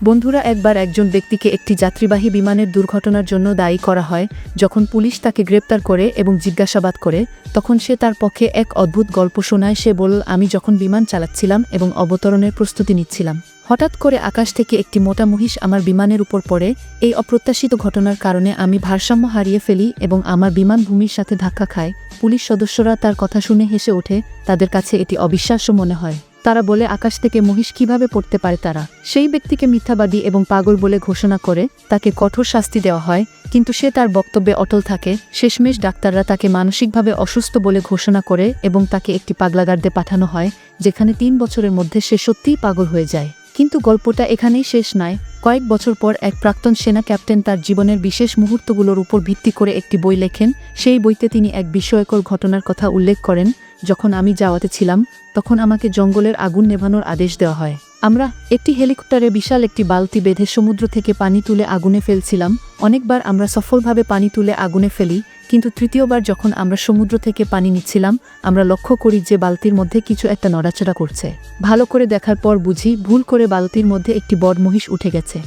বন্ধুরা একবার একজন ব্যক্তিকে একটি যাত্রীবাহী বিমানের দুর্ঘটনার জন্য দায়ী করা হয়, যখন পুলিশ তাকে গ্রেপ্তার করে এবং জিজ্ঞাসাবাদ করে, তখন সে তার পক্ষে এক অদ্ভুত গল্প শোনায়। সে বলল, আমি যখন বিমান চালাচ্ছিলাম এবং অবতরণের প্রস্তুতি নিচ্ছিলাম, হঠাৎ করে আকাশ থেকে একটি মোটা মহিষ আমার বিমানের উপর পড়ে। এই অপ্রত্যাশিত ঘটনার কারণে আমি ভারসাম্য হারিয়ে ফেলি এবং আমার বিমান ভূমির সাথে ধাক্কা খায়। পুলিশ সদস্যরা তার কথা শুনে হেসে ওঠে। তাদের কাছে এটি অবিশ্বাস্য মনে হয়। তারা বলে, আকাশ থেকে মহিষ কীভাবে পড়তে পারে তারা? সেই ব্যক্তিকে মিথ্যাবাদী এবং পাগল বলে ঘোষণা করে তাকে কঠোর শাস্তি দেওয়া হয়, কিন্তু সে তার বক্তব্যে অটল থাকে। শেষমেশ ডাক্তাররা তাকে মানসিকভাবে অসুস্থ বলে ঘোষণা করে এবং তাকে একটি পাগলাগার্দে পাঠানো হয়, যেখানে তিন বছরের মধ্যে সে সত্যিই পাগল হয়ে যায়। কিন্তু গল্পটা এখানেই শেষ নয়। কয়েক বছর পর এক প্রাক্তন সেনা ক্যাপ্টেন তার জীবনের বিশেষ মুহূর্তগুলোর উপর ভিত্তি করে একটি বই লেখেন। সেই বইতে তিনি এক বিস্ময়কর ঘটনার কথা উল্লেখ করেন যখন আমি যাওয়াতে ছিলাম, তখন আমাকে জঙ্গলের আগুন নেভানোর আদেশ দেওয়া হয়। আমরা একটি হেলিকপ্টারে বিশাল একটি বালতি বেঁধে সমুদ্র থেকে পানি তুলে আগুনে ফেলছিলাম। অনেকবার আমরা সফলভাবে পানি তুলে আগুনে ফেলি, কিন্তু তৃতীয়বার যখন আমরা সমুদ্র থেকে পানি নিচ্ছিলাম, আমরা লক্ষ্য করি যে বালতির মধ্যে কিছু একটা নড়াচড়া করছে। ভালো করে দেখার পর বুঝি ভুল করে বালতির মধ্যে একটি বড় মহিষ উঠে গেছে।